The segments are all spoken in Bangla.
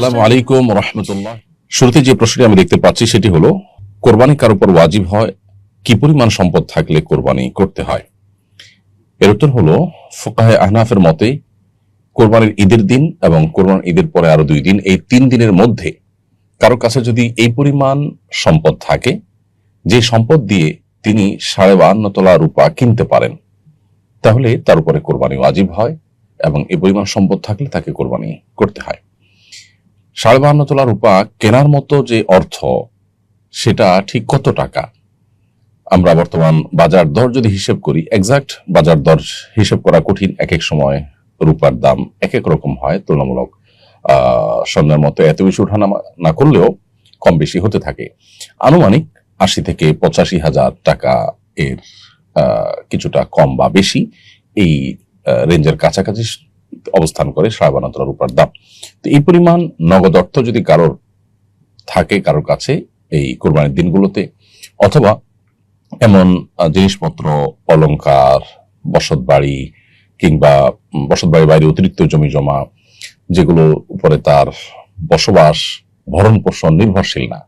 আসসালামু আলাইকুম রহমতুল্লাহ। শুরুতে যে প্রশ্নটি আমি দেখতে পাচ্ছি সেটি হলো, কোরবানি কার উপর ওয়াজিব হয়? কি পরিমাণ সম্পদ থাকলে কোরবানি করতে হয়? এর উত্তর হলো, ফোকাহে আহনাফের মতে, কোরবানির ঈদের দিন এবং কোরবান ঈদের পরে আরও দুই দিন, এই তিন দিনের মধ্যে কারও কাছে যদি এই পরিমাণ সম্পদ থাকে, যে সম্পদ দিয়ে তিনি সাড়ে বাহান্ন তোলা রূপা কিনতে পারেন, তাহলে তার উপরে কোরবানি ওয়াজিব হয় এবং এই পরিমাণ সম্পদ থাকলে তাকে কোরবানি করতে হয়। সাড়ে বাহান্ন তোলা রূপা কেনার মতো যে অর্থ, সেটা ঠিক কত টাকা? আমরা বর্তমান বাজার দর যদি হিসেব করি এক্সাক্ট বাজার দর হিসেব করা কঠিন এক এক সময় রূপার দাম এক এক রকম হয় তুলনামূলক। স্বর্ণের মতো এত বেশি ওঠানামা না করলেও কম বেশি হতে থাকে। আনুমানিক আশি থেকে পঁচাশি হাজার টাকা এর কিছুটা কম বা বেশি এই রেঞ্জের কাছাকাছি অবস্থান করে তোলা রূপার দাম। তো এই পরিমাণ নগদ অর্থ যদি কারোর থাকে, কারোর কাছে এই কোরবানির দিনগুলোতে, অথবা এমন জিনিসপত্র, অলংকার, বসত বাড়ি কিংবা বসত বাড়ির বাইরে অতিরিক্ত জমি জমা, যেগুলো উপরে তার বসবাস, ভরণ পোষণ নির্ভরশীল না,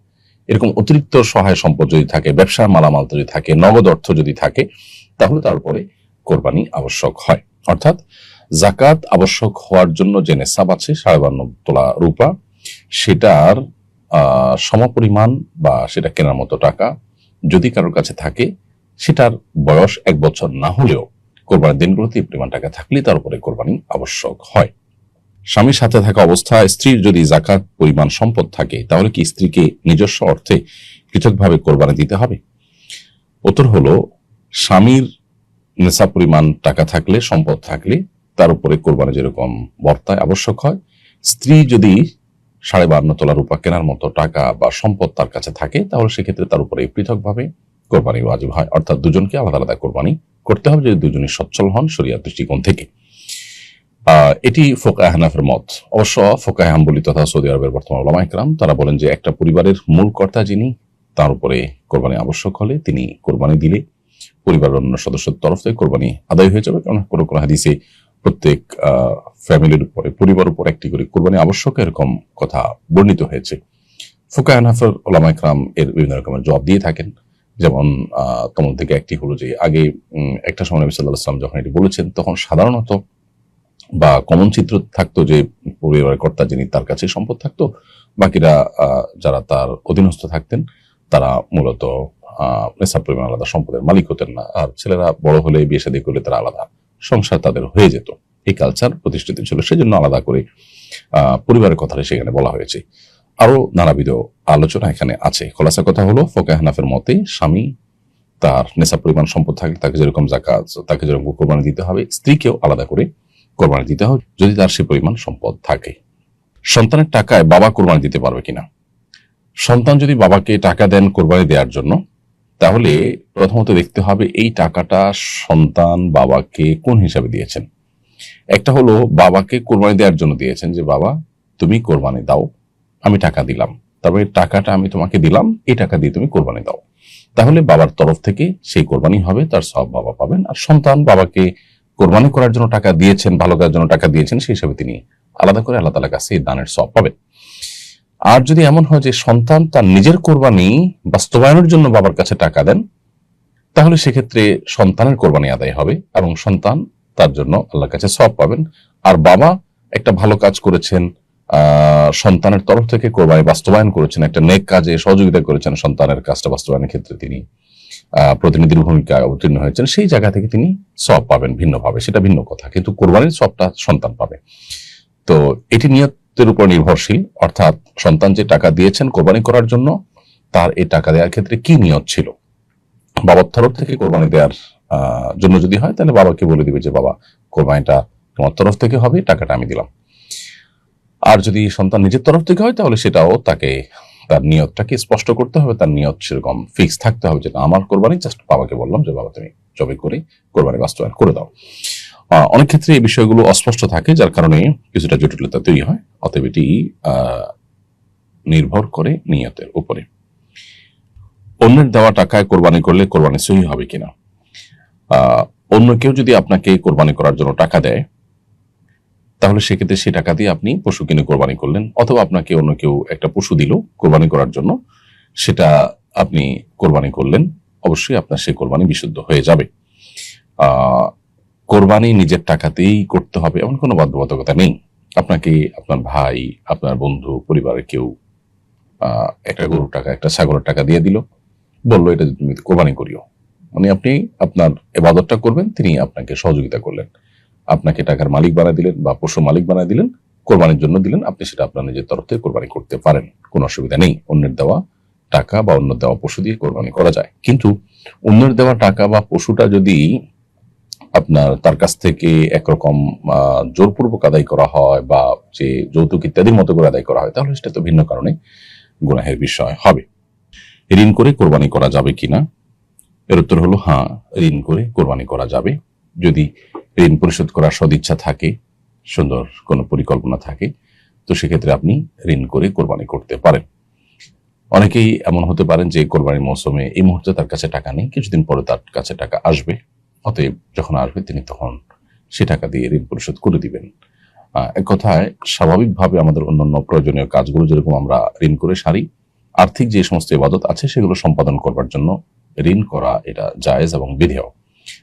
এরকম অতিরিক্ত সহায় সম্পদ যদি থাকে, ব্যবসার মালামাল যদি থাকে, নগদ অর্থ যদি থাকে, তাহলে তারপরে কোরবানি আবশ্যক হয়। অর্থাৎ জাকাত আবশ্যক হওয়ার জন্য যে নেশাব আছে, সাড়ে বান্ন তোলা রূপা, সেটার সমপরিমাণ বা সেটা কেনার মতো টাকা যদি কারোর কাছে থাকে, সেটার বয়স এক বছর না হলেও কোরবানির দিনগুলোতে পরিমাণ টাকা থাকলে তার উপরে কোরবানি আবশ্যক হয়। স্বামীর সাথে থাকা অবস্থায় স্ত্রীর যদি জাকাত পরিমাণ সম্পদ থাকে, তাহলে কি স্ত্রীকে নিজস্ব অর্থে পৃথকভাবে কোরবানি দিতে হবে? উত্তর হলো, স্বামীর নেশা পরিমাণ, টাকা থাকলে, সম্পদ থাকলে, তার উপরে কোরবানি যেরকম বর্তায় আবশ্যক হয়। স্ত্রী যদি সাড়ে বান্ন তোলা রূপা কেনার মতো টাকা বা সম্পদ তার কাছে থাকে, তাহলে সেক্ষেত্রে তার উপরে পৃথকভাবে কোরবানি ওয়াজিব হয়। অর্থাৎ দুজনকে আলাদা আলাদা কোরবানি করতে হবে যদি দুজনই সচ্ছল হন শরিয়ার দৃষ্টিকোণ থেকে। এটি ফোকা হানাফের মত। অবশ্য ফোকা হাম্বলি তথা সৌদি আরবের বর্তমান ওলামা একরাম, তারা বলেন যে একটা পরিবারের মূল কর্তা যিনি, তার উপরে কোরবানি আবশ্যক হলে তিনি কোরবানি দিলে পরিবারের অন্য সদস্যের তরফ থেকে কোরবানি আদায় হয়ে যাবে। কারণ কোনো কোনো হাদিসে প্রত্যেক ফ্যামিলির উপরে পরিবার উপর একটি করে কোরবানি আবশ্যক এরকম কথা বর্ণিত হয়েছে। ফোকা হানাফের ওলামা একরাম এর বিভিন্ন রকমের জবাব দিয়ে থাকেন। যেমন তোমার থেকে একটি হলো যে, আগে একটা সময় নবী সাল্লাহ আসলাম যখন এটি বলেছেন, তখন সাধারণত বা কমন চিত্র থাকতো যে, পরিবারের কর্তা যিনি তার কাছে সম্পদ থাকতো, বাকিরা যারা তার অধীনস্থ থাকতেন, তারা মূলত নেশাব পরিমাণ আলাদা, সম্পদের মালিক হতেন না। আর ছেলেরা বড় হলে বিয়ে শাদী করলে তারা আলাদা। সংসার তাদের হয়ে যেত। এই কালচার প্রতিষ্ঠিত ছিল, সেজন্য আলাদা করে পরিবারের কথাটা সেখানে বলা হয়েছে। আরও নানাবিধ আলোচনা এখানে আছে। খোলাসা কথা হলো ফোকা হানাফের মতে স্বামী তার নেশা পরিমাণ, সম্পদ থাকে, তাকে যেরকম জাকাত, তাকে যেরকম কোরবানি দিতে হবে, স্ত্রীকেও আলাদা করে কোরবানি দিতে হবে, যদি তার সে পরিমাণ সম্পদ থাকে। সন্তানের টাকায় বাবা কোরবানি দিতে পারবে কিনা? সন্তান যদি বাবাকে টাকা দেন কোরবানি দেওয়ার জন্য তাহলে প্রথমত দেখতে হবে এই টাকাটা সন্তান বাবাকে কোন হিসাবে দিয়েছেন। একটা হলো বাবাকে কোরবানি দেওয়ার জন্য দিয়েছেন যে, বাবা, তুমি কোরবানি দাও, আমি টাকা দিলাম। তবে টাকাটা আমি তোমাকে দিলাম, এই টাকা দিয়ে তুমি কোরবানি দাও। তাহলে বাবার তরফ থেকে সেই কোরবানি হবে, তার সব বাবা পাবেন। আর সন্তান বাবাকে কোরবানি করার জন্য টাকা দিয়েছেন, ভালো কাজের জন্য টাকা দিয়েছেন, সেই হিসাবে তিনি আলাদা করে আল্লাহ তালার কাছে দানের সব পাবেন। আর যদি এমন হয় যে সন্তান তার নিজের কোরবানি বাস্তবায়নের জন্য বাবার কাছে টাকা দেন, তাহলে সেক্ষেত্রে সন্তানের কোরবানি আদায় হবে এবং সন্তান তার জন্য আল্লাহর কাছে সব পাবেন। আর বাবা একটা ভালো কাজ করেছেন সন্তানের তরফ থেকে কোরবানি বাস্তবায়ন করেছেন, একটা নেক কাজে সহযোগিতা করেছেন সন্তানের কাজটা বাস্তবায়নের ক্ষেত্রে তিনি প্রতিনিধির ভূমিকায় অবতীর্ণ হয়েছেন। সেই জায়গা থেকে তিনি সব পাবেন ভিন্নভাবে, সেটা ভিন্ন কথা। কিন্তু কোরবানির সবটা সন্তান পাবে। তো এটি নিয়তের উপর নির্ভরশীল, অর্থাৎ সন্তান যে টাকা দিয়েছেন কোরবানি করার জন্য, তার এই টাকা দেওয়ার ক্ষেত্রে কি নিয়ত ছিল? বাবার তরফ থেকে কোরবানি দেওয়ার জন্য যদি হয়, তাহলে বাবাকে বলে দিবে যে, বাবা, কোরবানিটা তোমার তরফ থেকে হবে টাকাটা আমি দিলাম। আর যদি সন্তান নিজের তরফ থেকে হয়, তাহলে সেটাও তাকে, তার নিয়তটাকে স্পষ্ট করতে হবে, তার নিয়ত সেরকম ফিক্স থাকতে হবে যেটা আমার কোরবানি জাস্ট বাবাকে বললাম যে, বাবা, তুমি জবে করে কোরবানি বাস্তবায়ন করে দাও। অনেক ক্ষেত্রে এই বিষয়গুলো অস্পষ্ট থাকে, যার কারণে কিছুটা জটিলতা তৈরি হয়, অতএব এটি নির্ভর করে নিয়তের উপরে। অন্যের দেওয়া টাকায় কোরবানি করলে কোরবানি সহি হবে কিনা? অন্য কেউ যদি আপনাকে কোরবানি করার জন্য টাকা দেয়, তাহলে সেক্ষেত্রে সে টাকা দিয়ে আপনি পশু কিনে কোরবানি করলেন, অথবা আপনাকে অন্য কেউ একটা পশু দিল কোরবানি করার জন্য, সেটা আপনি কোরবানি করলেন, অবশ্যই আপনার সেই কোরবানি বিশুদ্ধ হয়ে যাবে। কোরবানি নিজের টাকাতেই করতে হবে, এমন কোনো বাধ্যবাধকতা নেই। আপনাকে আপনার ভাই, আপনার বন্ধু, পরিবারের কেউ একটা গরুর টাকা, একটা ছাগলের টাকা দিয়ে দিল, বলল, এটা তুমি কোরবানি করিও। মানে আপনি আপনার এবাদতটা করবেন, তিনি আপনাকে সহযোগিতা করলেন। আপনাকে টাকার মালিক বানায় দিলেন বা পশু মালিক বানায় দিলেন, কোরবানির জন্য দিলেন, আপনি সেটা আপনার নিজের তরফ থেকে কোরবানি করতে পারেন, কোনো অসুবিধা নেই। অন্যের দেওয়া টাকা বা অন্য দেওয়া পশু দিয়ে কোরবানি করা যায়। কিন্তু অন্যের দেওয়া টাকা বা পশুটা যদি আপনার তার কাছ থেকে একরকম জোরপূর্বক আদায় করা হয় বা যে যৌতুক ইত্যাদির মতো করে আদায় করা হয়, তাহলে সেটা তো ভিন্ন কারণে গুনাহের বিষয় হবে। ঋণ করে কোরবানি করা যাবে কিনা? এর উত্তর হলো হ্যাঁ ঋণ করে কোরবানি করা যাবে। যদি ঋণ পরিশোধ করার সদিচ্ছা থাকে, সুন্দর কোনো পরিকল্পনা থাকে, তো সেক্ষেত্রে আপনি ঋণ করে কোরবানি করতে পারেন। অনেকেই এমন হতে পারেন যে কোরবানির মৌসুমে এই মুহূর্তে তার কাছে টাকা নেই, কিছুদিন পরে তার কাছে টাকা আসবে। অতএব যখন আসবে তিনি তখন সে টাকা দিয়ে ঋণ পরিশোধ করে দিবেন। এক কথায় স্বাভাবিকভাবে আমাদের অন্যান্য প্রয়োজনীয় কাজগুলো যেরকম আমরা ঋণ করে সারি আর্থিক যে সমস্ত ইবাদত আছে সেগুলো সম্পাদন করবার জন্য ঋণ করা এটা জায়েজ এবং বিধেয়।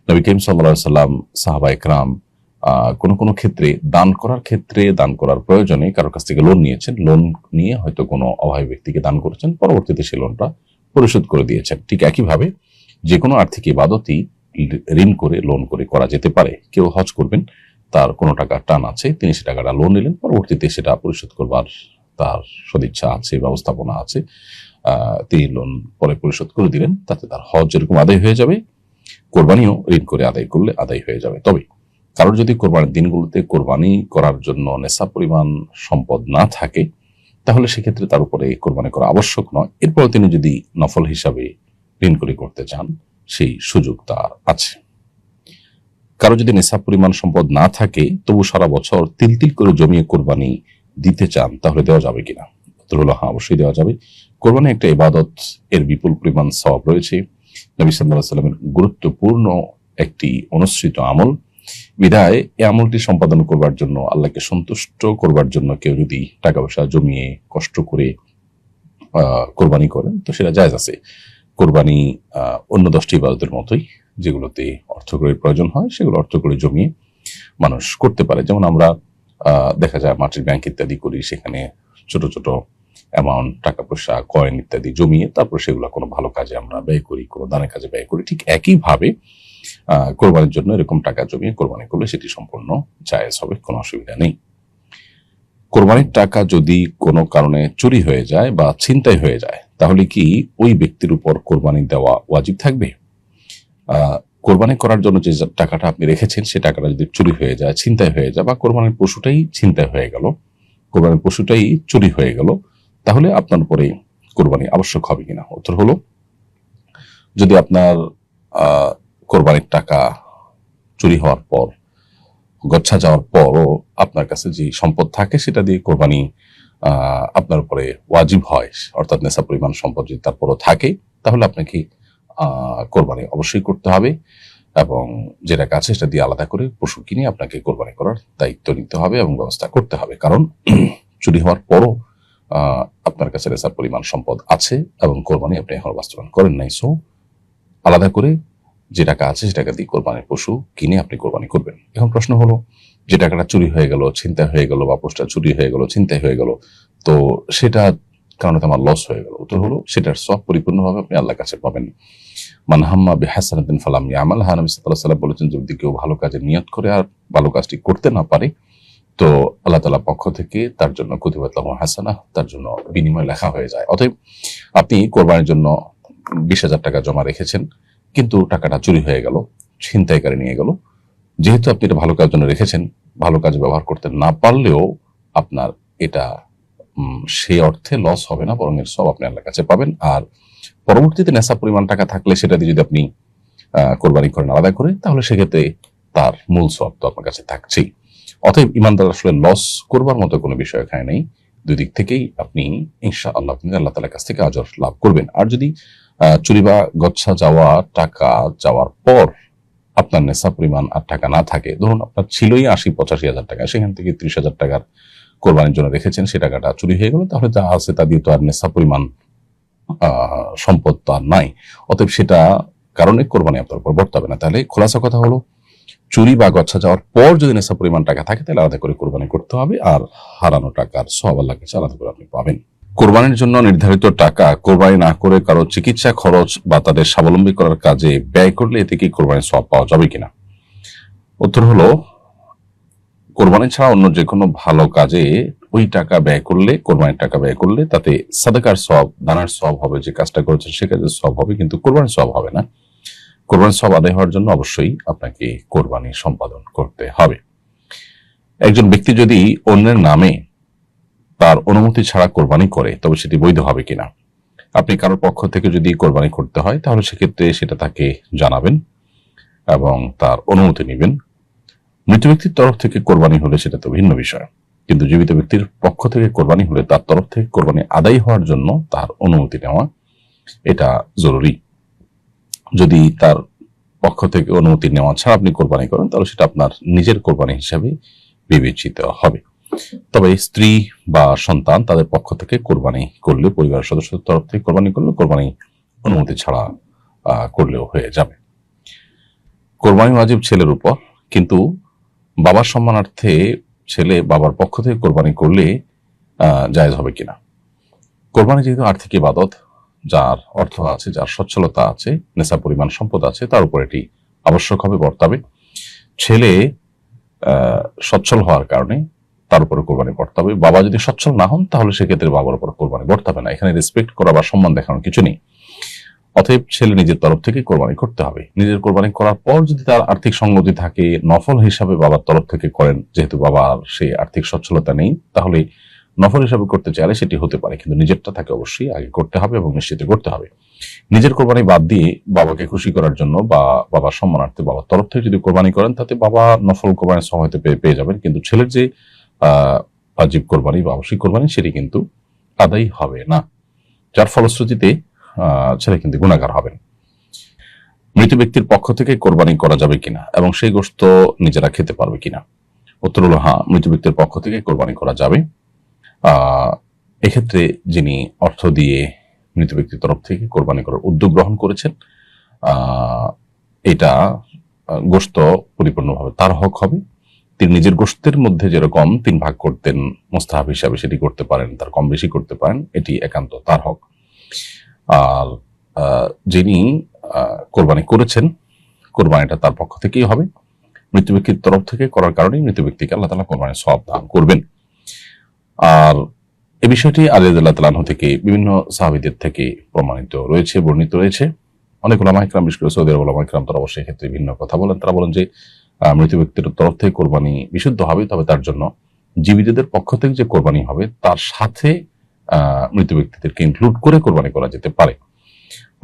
নবী করিম সাল্লা সাল্লাম সাহাবা একরাম আহ, কোনো কোনো ক্ষেত্রে দান করার ক্ষেত্রে দান করার প্রয়োজনে কারোর কাছ থেকে লোন নিয়েছেন। লোন নিয়ে হয়তো কোনো অভাবী ব্যক্তিকে দান করেছেন। পরবর্তীতে সেই লোনটা পরিশোধ করে দিয়েছেন। ঠিক একইভাবে যে কোনো আর্থিক ইবাদতই ঋণ করে লোন করে করা যেতে পারে। কেউ হজ করবেন, তার কোনো টাকা টান আছে, তিনি সে টাকাটা লোন নিলেন, পরবর্তীতে সেটা পরিশোধ করবার তার সদিচ্ছা আছে, ব্যবস্থাপনা আছে তিনি লোন পরে পরিশোধ করে দিলেন, তাতে তার হজ যেরকম আদায় হয়ে যাবে। কোরবানিও ঋণ করে আদায় করলে আদায় হয়ে যাবে। তবে কারোর যদি কোরবানির দিনগুলোতে কোরবানি করার জন্য নেশা পরিমাণ সম্পদ না থাকে, তাহলে সেক্ষেত্রে তার উপরে কোরবানি করা আবশ্যক নয়। এরপর তিনি যদি নফল হিসাবে ঋণ করে করতে চান সেই সুযোগ তার আছে। কারও যদি নেশা পরিমাণ সম্পদ না থাকে, তবু সারা বছর তিল তিল করে জমিয়ে কোরবানি দিতে চান, তাহলে দেওয়া যাবে কিনা? উত্তর হলো হ্যাঁ অবশ্যই দেওয়া যাবে। কোরবানি একটা ইবাদত, এর বিপুল পরিমাণ সওয়াব রয়েছে। নবী সাল্লাহ সাল্লামের গুরুত্বপূর্ণ একটি অনুসৃত আমল। বিধায় এই আমলটি সম্পাদন করবার জন্য, আল্লাহকে সন্তুষ্ট করবার জন্য কেউ যদি টাকা পয়সা জমিয়ে কষ্ট করে কোরবানি করেন, তো সেটা জায়জ আছে। কোরবানি অন্য দশটি ইবাদতের মতোই যেগুলোতে অর্থকরীর প্রয়োজন হয়, সেগুলো অর্থকরী জমিয়ে মানুষ করতে পারে। যেমন আমরা দেখা যায় মাটির ব্যাংক ইত্যাদি করি, সেখানে ছোট ছোট অ্যামাউন্ট টাকা পয়সা কয়েন ইত্যাদি জমিয়ে তারপর সেগুলো কোনো ভালো কাজে আমরা ব্যয় করি, কোনো দানের কাজে ব্যয় করি। ঠিক একইভাবে কোরবানির জন্য এরকম টাকা জমিয়ে কোরবানি করলে সেটি সম্পূর্ণ জায়েজ হবে, কোনো অসুবিধা নেই। কোরবানির টাকা যদি কোনো কারণে চুরি হয়ে যায় বা ছিনতাই হয়ে যায় তাহলে কি ওই ব্যক্তির উপর কোরবানি দেওয়া ওয়াজিব থাকবে? কোরবানি করার জন্য যে টাকাটা আপনি রেখেছেন, সে টাকাটা যদি চুরি হয়ে যায়, ছিনতাই হয়ে যায় বা কোরবানির পশুটাই ছিনতাই হয়ে গেল, কোরবানির পশুটাই চুরি হয়ে গেল, তাহলে আপনার উপরে কোরবানি আবশ্যক হবে কিনা? উত্তর হলো, যদি আপনার কোরবানির টাকা চুরি হওয়ার পর, গচ্ছা যাওয়ার পরও আপনার কাছে যে সম্পদ থাকে, সেটা দিয়ে কোরবানি আপনার উপরে ওয়াজিব হয়, অর্থাৎ নেশা পরিমাণ সম্পদ যদি তারপরও থাকে, তাহলে আপনাকে কোরবানি অবশ্যই করতে হবে এবং যে টাকা আছে সেটা দিয়ে আলাদা করে পশু কিনে আপনাকে কোরবানি করার দায়িত্ব নিতে হবে এবং ব্যবস্থা করতে হবে। কারণ চুরি হওয়ার পরও আপনার কাছে নেশার পরিমাণ সম্পদ আছে এবং কোরবানি আপনি এখন বাস্তবায়ন করেন নাই। সো আলাদা করে যে টাকা আছে সে টাকা দিয়ে কোরবানির পশু কিনে আপনি কোরবানি করবেন। এখন প্রশ্ন হলো যে টাকাটা চুরি হয়ে গেল, ছিনতাই হয়ে গেল বা পোস্টটা চুরি হয়ে গেল, ছিনতাই হয়ে গেল, তো সেটা কারণে আমার লস হয়ে গেল। উত্তর হলো, সেটার সব পরিপূর্ণভাবে আপনি আল্লাহর কাছে পাবেন। মানহাম্মা বেহাসানাদিন ফালাম ইয়ামাল হানাম সাল্লাহ সাল্লাম বলেছেন, যদি কেউ ভালো কাজে নিয়ত করে আর ভালো কাজটি করতে না পারে, তো আল্লাহ তালা পক্ষ থেকে তার জন্য কুতিবাত হাসানা তার জন্য বিনিময় লেখা হয়ে যায়। অতএব আপনি কোরবানির জন্য বিশ হাজার টাকা জমা রেখেছেন, কিন্তু টাকাটা চুরি হয়ে গেল, ছিনতাইকারী নিয়ে গেল যেহেতু আপনি এটা ভালো কাজের জন্য রেখেছেন, ভালো কাজ ব্যবহার করতে না পারলেও আপনার এটা সেই অর্থে লস হবে না, বরং এর সব আপনি আল্লাহর কাছে পাবেন। আর পরবর্তীতে নেশা পরিমাণ টাকা থাকলে সেটা দিয়ে যদি আপনি কোরবানি করেন আলাদা করে, তাহলে সেক্ষেত্রে তার মূল সব তো আপনার কাছে থাকছেই। অতএব ইমানদার আসলে লস করবার মতো কোনো বিষয় এখানে নেই। দুই দিক থেকেই আপনি ইনশা আল্লাহ আপনি আল্লাহ তালার কাছ থেকে আজর লাভ করবেন। আর যদি চুরি বা গচ্ছা যাওয়া, টাকা যাওয়ার পর আপনার নেশা পরিমাণ আর টাকা না থাকে, ধরুন আপনার ছিলই আশি পঁচাশি হাজার টাকা, সেখান থেকে ত্রিশ হাজার টাকার কোরবানির জন্য রেখেছেন, সে টাকাটা চুরি হয়ে গেল, তাহলে যা আছে তা দিয়ে তো আর নেশা পরিমাণ সম্পদ তো আর নাই। অতএব সেটা কারণে কোরবানি আপনার উপর বর্তাবে না। তাহলে খোলাসা কথা হলো, চুরি বা গচ্ছা যাওয়ার পর যদি নেশা পরিমাণ টাকা থাকে, তাহলে আলাদা করে কোরবানি করতে হবে, আর হারানো টাকার সব আল্লাহ কাছে আলাদা করে আপনি পাবেন। কোরবানির জন্য নির্ধারিত টাকা কোরবানি না করে কারও চিকিৎসা খরচ বা তাদের স্বাবলম্বী করার কাজে ব্যয় করলে এতে কি কোরবানির সব পাওয়া যাবে কিনা? উত্তর হলো, কোরবানি ছাড়া অন্য যে কোনো ভালো কাজে ওই টাকা ব্যয় করলে, কোরবানির টাকা ব্যয় করলে তাতে সাদাকার সব দানার সব হবে, যে কাজটা করেছেন সে কাজের সব হবে, কিন্তু কোরবানির সব হবে না। কোরবানির সব আদায় হওয়ার জন্য অবশ্যই আপনাকে কোরবানি সম্পাদন করতে হবে। একজন ব্যক্তি যদি অন্যের নামে তার অনুমতি ছাড়া কোরবানি করে, তবে সেটি বৈধ হবে কিনা? আপনি কারোর পক্ষ থেকে যদি কোরবানি করতে হয়, তাহলে সেক্ষেত্রে সেটা তাকে জানাবেন এবং তার অনুমতি নেবেন। মৃত ব্যক্তির তরফ থেকে কোরবানি হলে সেটা তো ভিন্ন বিষয়। কিন্তু জীবিত ব্যক্তির পক্ষ থেকে কোরবানি হলে তার তরফ থেকে কোরবানি আদায় হওয়ার জন্য তার অনুমতি নেওয়া, এটা জরুরি। যদি তার পক্ষ থেকে অনুমতি নেওয়া ছাড়া আপনি কোরবানি করেন, তাহলে সেটা আপনার নিজের কোরবানি হিসাবে বিবেচিত হবে। তবে স্ত্রী বা সন্তান তাদের পক্ষ থেকে কোরবানি করলে, পরিবারের সদস্যদের তরফ থেকে কোরবানি করলে কোরবানি অনুমতি ছাড়া করলেও হয়ে যাবে। কোরবানি ওয়াজিব ছেলের উপর, কিন্তু বাবার সম্মানার্থে ছেলে বাবার পক্ষ থেকে কোরবানি করলে জায়েজ হবে কিনা? কোরবানি যেহেতু আর্থিক ইবাদত, যার অর্থ আছে, যার সচ্ছলতা আছে নেশা পরিমাণ সম্পদ আছে, তার উপর এটি আবশ্যক হবে, বর্তাবে। ছেলে সচ্ছল হওয়ার কারণে তার উপরে কোরবানি বর্তাবে বাবা যদি সচ্ছল না হন, তাহলে সেক্ষেত্রে বাবার উপর কোরবানি বর্তাবে না। এখানে রেসপেক্ট করা বা সম্মান দেখানোর কিছু নেই। অতএব ছেলে নিজের তরফ থেকে কোরবানি করতে হবে। নিজের কোরবানি করার পর যদি তার আর্থিক সঙ্গতি থাকে, নফল হিসাবে বাবার তরফ থেকে করেন। যেহেতু বাবার সেই আর্থিক সচ্ছলতা নেই, তাহলে নফল হিসাবে করতে চাইলে সেটি হতে পারে। কিন্তু নিজেরটা তাকে অবশ্যই আগে করতে হবে এবং নিশ্চিত করতে হবে। নিজের কোরবানি বাদ দিয়ে বাবাকে খুশি করার জন্য বা বাবার সম্মানার্থে বাবার তরফ থেকে যদি কোরবানি করেন, তাতে বাবা নফল কোরবানির সময় পেয়ে যাবেন। কিন্তু ছেলের যে আজীব কোরবানি বা আবশ্যিক কোরবানি সেটি কিন্তু আদায় হবে না। যার ফলশ্রুতিতে ছেলে কিন্তু গুণাগার হবেন মৃত ব্যক্তির পক্ষ থেকে কোরবানি করা যাবে কিনা এবং সেই গোস্ত নিজেরা খেতে পারবে কিনা? উত্তর হলো হ্যাঁ মৃত ব্যক্তির পক্ষ থেকে কোরবানি করা যাবে। এক্ষেত্রে যিনি অর্থ দিয়ে মৃত ব্যক্তির তরফ থেকে কোরবানি করার উদ্যোগ গ্রহণ করেছেন এটা গোস্ত পরিপূর্ণভাবে তার হক হবে। তিনি নিজের গোস্তের মধ্যে যেরকম তিন ভাগ করতেন, মোস্তাহাব হিসাবে সেটি করতে পারেন, তার কম বেশি করতে পারেন, এটি একান্ত তার হক। আর যিনি কোরবানি করেছেন, কোরবানিটা তার পক্ষ থেকেই হবে। মৃত্যু ব্যক্তির তরফ থেকে করার কারণেই মৃত্যু ব্যক্তিকে আল্লাহ তালা কোরবানির সব দান করবেন। আর এ বিষয়টি আলিয়াদুল্লাহ তালাহ থেকে বিভিন্ন সাহাবিদের থেকে প্রমাণিত রয়েছে, বর্ণিত রয়েছে। অনেক ওলামা ইকরাম বিশেষ করে সৌদি আরব ওলামা ইকরাম তারা অবশ্যই ক্ষেত্রে ভিন্ন কথা বলেন। তারা বলেন যে মৃত ব্যক্তির তরফ থেকে কোরবানি বিশুদ্ধ হবে, তবে তার জন্য জীবিতদের পক্ষ থেকে যে কোরবানি হবে, তার সাথে মৃত ব্যক্তিদেরকে ইনক্লুড করে কোরবানি করা যেতে পারে।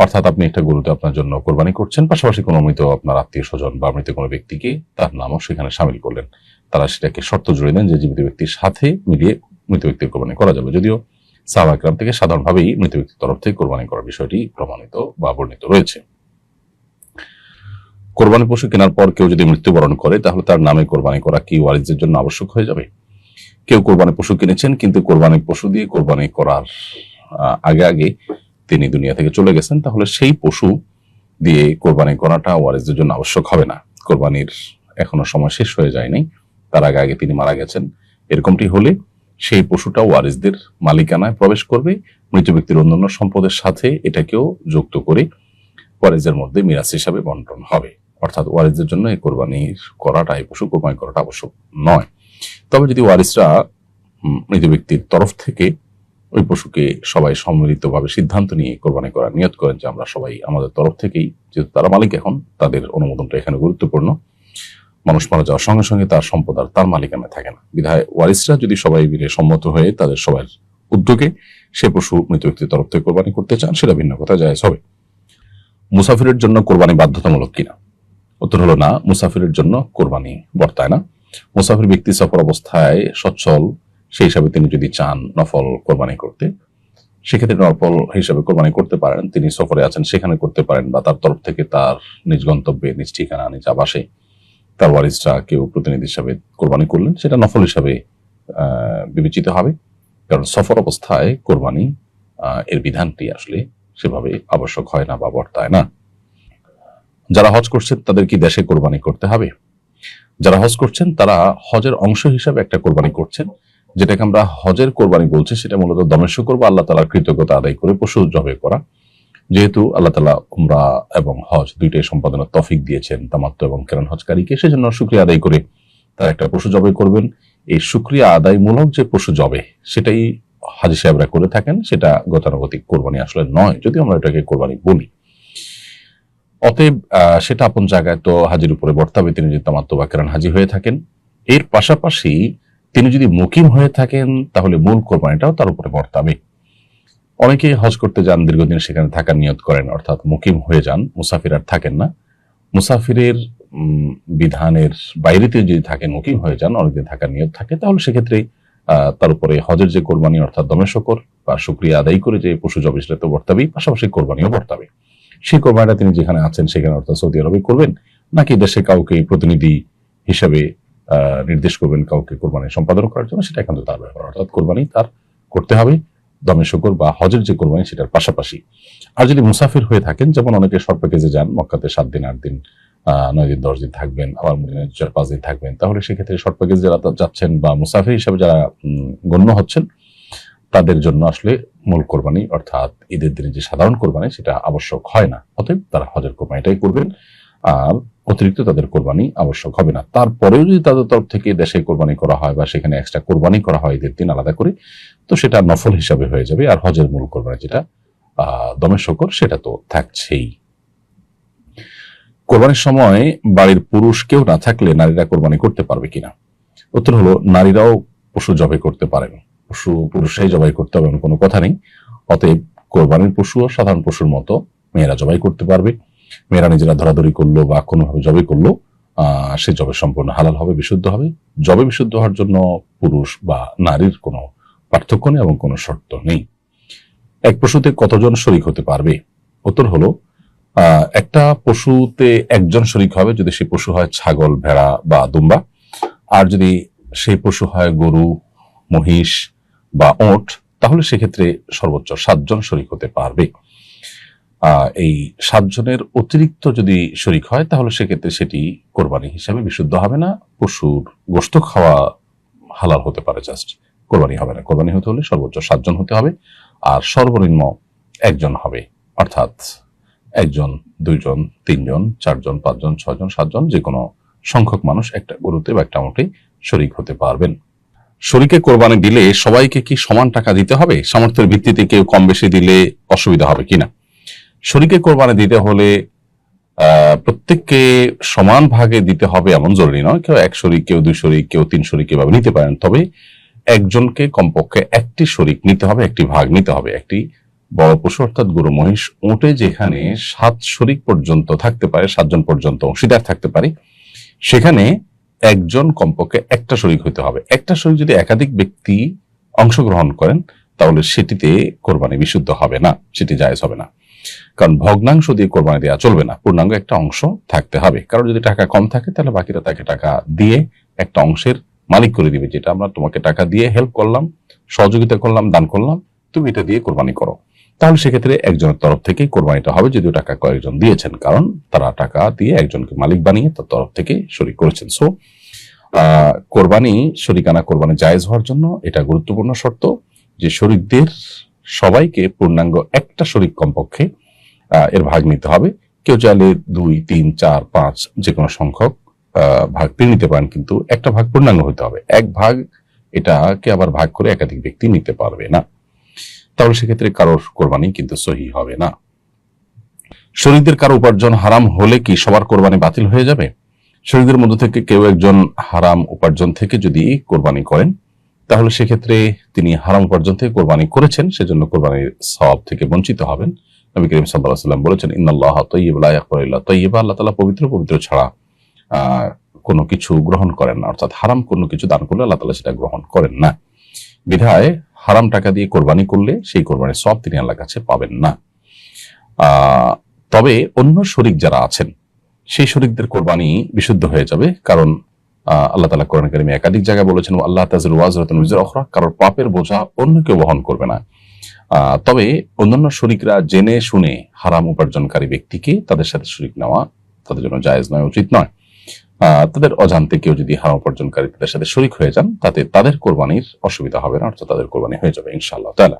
অর্থাৎ আপনি একটা গরুতে আপনার জন্য কোরবানি করছেন, পাশাপাশি কোনো মৃত আপনার আত্মীয় স্বজন বা মৃত কোনো ব্যক্তিকে তার নামও সেখানে সামিল করলেন। তারা সেটাকে শর্ত জুড়ে দেন যে জীবিত ব্যক্তির সাথে মিলিয়ে মৃত ব্যক্তির কোরবানি করা যাবে। যদিও সাহাবাকরাম থেকে সাধারণভাবেই মৃত ব্যক্তির তরফ থেকে কোরবানি করার বিষয়টি প্রমাণিত বা বর্ণিত রয়েছে। কোরবানি পশু কেনার পর কেউ যদি মৃত্যুবরণ করে, তাহলে তার নামে কোরবানি করা কি ওয়ারিসদের জন্য আবশ্যক হয়ে যাবে? কেউ কোরবানি পশু কিনেছেন, কিন্তু কোরবানি পশু দিয়ে কোরবানি করার আগে আগে তিনি দুনিয়া থেকে চলে গেছেন, তাহলে সেই পশু দিয়ে কোরবানি করাটা ওয়ারিসদের জন্য আবশ্যক হবে না। কোরবানির এখনও সময় শেষ হয়ে যায়নি, তার আগে আগে তিনি মারা গেছেন। এরকমটি হলে সেই পশুটা ওয়ারিসদের মালিকানায় প্রবেশ করবে, মৃত ব্যক্তির অন্যান্য সম্পদের সাথে এটাকেও যুক্ত করে ওয়ারিসদের মধ্যে মিরাজ হিসাবে বন্টন হবে। অর্থাৎ ওয়ারিসদের জন্য এই কোরবানির করাটা, এই পশু কোরবানি করাটা আবশ্যক নয়। তবে যদি ওয়ারিসরা মৃত ব্যক্তির তরফ থেকে ওই পশুকে সবাই সম্মিলিতভাবে সিদ্ধান্ত নিয়ে কোরবানি করার নিয়ত করেন যে, আমরা সবাই আমাদের তরফ থেকেই, যেহেতু তারা মালিক এখন, তাদের অনুমোদনটা এখানে গুরুত্বপূর্ণ। মানুষ মারা যাওয়ার সঙ্গে সঙ্গে তার সম্পদ আর তার মালিকানায় থাকে না। বিধায় ওয়ারিসরা যদি সবাই মিলে সম্মত হয়ে তাদের সবার উদ্যোগে সে পশু মৃত ব্যক্তির তরফ থেকে কোরবানি করতে চান, সেটা ভিন্ন কথা, জায়েজ হবে। মুসাফিরের জন্য কোরবানি বাধ্যতামূলক কিনা? উত্তর হলো না, মুসাফিরের জন্য কোরবানি বর্তায় না? মুসাফির ব্যক্তি সফর অবস্থায় সচ্ছল, সেই হিসাবে তিনি যদি চান নফল কোরবানি করতে, সেক্ষেত্রে নফল হিসাবে কোরবানি করতে পারেন, তিনি সফরে আছেন, সেখানে করতে পারেন বা তার তরফ থেকে তার নিজ গন্তব্যে, নিজ ঠিকানা, নিজ আবাসে তার ওয়ারিসরা কেউ প্রতিনিধি হিসাবে কোরবানি করলেন, সেটা নফল হিসাবে বিবেচিত হবে। কারণ সফর অবস্থায় কোরবানি এর বিধানটি আসলে সেভাবে আবশ্যক হয় না বা বর্তায় না। যারা হজ করছেন তাদের কি দেশে কোরবানি করতে হবে। যারা হজ করছেন, তারা হজের অংশ হিসাবে একটা কোরবানি করছেন, যেটাকে আমরা হজের কোরবানি বলছি। সেটা মূলত দমের শুকর বা আল্লাহ তালার কৃতজ্ঞতা আদায় করে পশু জবে করা। যেহেতু আল্লাহ তালা উমরা এবং হজ দুইটাই সম্পাদনের তফিক দিয়েছেন তামাত্ম এবং কেরান হজকারীকে, সেজন্য শুক্রিয়া আদায় করে তারা একটা পশু জবে করবেন। এই শুক্রিয়া আদায়মূলক যে পশু জবে, সেটাই হাজি সাহেবরা করে থাকেন। সেটা গতানুগতিক কোরবানি আসলে নয় যদি আমরা এটাকে কোরবানি বলি। অতএব সেটা আপন জায়গায় তো হাজির উপরে বর্তাবে। তিনি যদি তামাত্ম বা কেরান হাজি হয়ে থাকেন। এর পাশাপাশি তিনি যদি মুকিম হয়ে থাকেন, তাহলে মূল কোরবানিটাও তার উপরে বর্তাবে। অনেকে হজ করতে যান, দীর্ঘদিন সেখানে থাকার নিয়ত করেন, অর্থাৎ মুকিম হয়ে যান, মুসাফির আর থাকেন না। মুসাফিরের বিধানের বাইরেতে যদি থাকেন, মুকিম হয়ে যান, অনেকদিন থাকার নিয়ত থাকে, তাহলে সেক্ষেত্রে তার উপরে হজের যে কোরবানি, অর্থাৎ দমে শকর বা শুক্রিয়া আদায় করে যে পশু জবে তো বর্তাবেই, পাশাপাশি কোরবানিও বর্তাবে। সেই কোরবানিটা তিনি যেখানে আছেন সেখানে অর্থাৎ সৌদি আরবে করবেন, নাকি দেশে কাউকে প্রতিনিধি হিসাবে নির্দেশ করবেন কাউকে কোরবানি সম্পাদন করার জন্য? সেটা একান্ত তার ব্যাপার। অর্থাৎ কোরবানি তার করতে হবে। দমে শকর বা হজের যে কোরবানি, সেটার পাশাপাশি আর যদি মুসাফির হয়ে থাকেন, যেমন অনেকে শর্ট প্যাকেজে যান, মক্কাতে সাত দিন, আট দিন নয় দিন, দশ দিন থাকবেন, আবার চার, পাঁচ দিন থাকবেন, তাহলে সেক্ষেত্রে শর্ট প্যাকেজ যারা যাচ্ছেন বা মুসাফির হিসাবে যারা গণ্য হচ্ছেন তাদের জন্য আসলে মূল কোরবানি, অর্থাৎ ঈদের দিনে যে সাধারণ কোরবানি, সেটা আবশ্যক হয় না। অতএব তারা হজের কোরবানিটাই করবেন। আর অতিরিক্ত তাদের কোরবানি আবশ্যক হবে না। তারপরেও যদি তাদের তরফ থেকে দেশে কোরবানি করা হয় বা সেখানে এক্সট্রা কোরবানি করা হয় ঈদের দিন আলাদা করে, তো সেটা নফল হিসাবে হয়ে যাবে। আর হজের মূল কোরবানি যেটা দমে শকর, সেটা তো থাকছেই। কোরবানির সময় বাড়ির পুরুষ কেউ না থাকলে নারীরা কোরবানি করতে পারবে কিনা? উত্তর হলো, নারীরাও পশু জবে করতে পারেন। পশু পুরুষরাই জবাই করতে হবে এমন কোনো কথা নেই। অতএব কোরবানির পশুও সাধারণ পশুর মতো মেয়েরা জবাই করতে পারবে। মেয়েরা নিজেরা ধরাধরি করল বা কোনোভাবে জবাই করল সে জবে সম্পূর্ণ হালাল হবে, বিশুদ্ধ হবে। জবে বিশুদ্ধ হওয়ার জন্য পুরুষ বা নারীর কোনো পার্থক্য নেই এবং কোনো শর্ত নেই। এক পশুতে কতজন শরিক হতে পারবে? উত্তর হলো একটা পশুতে একজন শরিক হবে যদি সে পশু হয় ছাগল, ভেড়া বা দুম্বা। আর যদি সেই পশু হয় গরু, মহিষ বা ওট, তাহলে সেক্ষেত্রে সর্বোচ্চ সাতজন শরিক হতে পারবে। এই সাতজনের অতিরিক্ত যদি শরিক হয়, তাহলে সেক্ষেত্রে সেটি কোরবানি হিসাবে বিশুদ্ধ হবে না। পশুর গোস্ত খাওয়া হালাল হতে পারে জাস্ট। কোরবানি হবে না। কোরবানি হতে হলে সর্বোচ্চ সাতজন হতে হবে। আর সর্বনিম্ন একজন হবে। অর্থাৎ একজন, দুইজন, তিনজন, চারজন, পাঁচজন, ছয়জন, সাতজন যে কোনো সংখ্যক মানুষ একটা গরুতে বা একটা মোটেই শরিক হতে পারবেন। শরিকে কোরবানি দিলে সবাইকে কি সমান টাকা দিতে হবে? সামর্থ্যের ভিত্তিতে কেউ কম বেশি দিলে অসুবিধা হবে কিনা? শরিকে কোরবানি দিতে হলে প্রত্যেককে সমান ভাগে দিতে হবে এমন জরুরি নয়। কেউ এক শরিক, কেউ দুই শরিক, কেউ তিন শরিক এভাবে নিতে পারেন। তবে একজনকে কমপক্ষে একটি শরিক নিতে হবে, একটি ভাগ নিতে হবে। একটি বড় পশু অর্থাৎ গরু, মহিষ উঁটে যেখানে সাত শরিক পর্যন্ত থাকতে পারে, সাতজন পর্যন্ত অংশীদার থাকতে পারে, সেখানে একজন কমপক্ষে একটা শরিক হতে হবে। একটা শরিক যদি একাধিক ব্যক্তি অংশগ্রহণ করেন, তাহলে সেটিতে কোরবানি বিশুদ্ধ হবে না, সেটি জায়েজ হবে না। কারণ ভগ্নাংশ দিয়ে কোরবানি দেওয়া চলবে না, পূর্ণাঙ্গ একটা অংশ থাকতে হবে। কারণ যদি টাকা কম থাকে, তাহলে বাকিরা তাকে টাকা দিয়ে একটা অংশের মালিক করে দিবে, যেটা আমরা তোমাকে টাকা দিয়ে হেল্প করলাম, সহযোগিতা করলাম, দান করলাম, তুমি এটা দিয়ে কোরবানি করো। তাহলে সেক্ষেত্রে একজনের তরফ থেকে কোরবানিটা হবে, যদিও টাকা কয়েকজন দিয়েছেন, কারণ তারা টাকা দিয়ে একজনকে মালিক বানিয়ে তার তরফ থেকে শরিক করেছেন। সো কোরবানি, শরিকানা কোরবানি জায়েজ হওয়ার জন্য এটা গুরুত্বপূর্ণ শর্ত যে শরিকদের সবাইকে পূর্ণাঙ্গ একটা শরিক কমপক্ষে এর ভাগ নিতে হবে। কেউ চাইলে দুই, তিন, চার, পাঁচ যে কোনো সংখ্যক ভাগ তিনি নিতে পারেন, কিন্তু একটা ভাগ পূর্ণাঙ্গ হতে হবে। এক ভাগ এটাকে আবার ভাগ করে একাধিক ব্যক্তি নিতে পারবে না। তাহলে সেক্ষেত্রে কারোর কোরবানি কিন্তু সহি হবে না। শরীরদের কারও উপার্জন হারাম হলে কি সবার কোরবানি বাতিল হয়ে যাবে? শরীরদের মধ্য থেকে কেউ একজন হারাম উপার্জন থেকে যদি কোরবানি করেন, তাহলে সেক্ষেত্রে তিনি হারাম উপার্জন থেকে কোরবানি করেছেন, সেজন্য কোরবানির সব থেকে বঞ্চিত হবেন। নবী করিম সাল্লাহ সাল্লাম বলেছেন ইয়াকবালু ইল্লা তৈয়বা আল্লাহ তাআলা পবিত্র পবিত্র ছাড়া কোনো কিছু গ্রহণ করেন না। অর্থাৎ হারাম কোনো কিছু দান করলে আল্লাহ তাআলা সেটা গ্রহণ করেন না। বিধায়, হারাম টাকা দিয়ে কোরবানি করলে সেই কোরবানির সব তিনি আল্লাহর কাছে পাবেন না। তবে অন্য শরিক যারা আছেন সেই শরিকদের কোরবানি বিশুদ্ধ হয়ে যাবে, কারণ আল্লাহ তালা কোরআন কারিমে একাধিক জায়গায় বলেছেন আল্লাহ তাজুল ওয়াজরাতুন অখরা কারোর পাপের বোঝা অন্য কেউ বহন করবে না। তবে অন্যান্য শরিকরা জেনে শুনে হারাম উপার্জনকারী ব্যক্তিকে তাদের সাথে শরিক নেওয়া তাদের জন্য জায়েজ নয়, উচিত নয়। তাদের অজান্তে কেউ যদি হারাম উপার্জনকারী তাদের সাথে শরিক হয়ে যান, তাতে তাদের কোরবানির অসুবিধা হবে না, অর্থাৎ তাদের কোরবানি হয়ে যাবে, ইনশাআল্লাহ তাআলা।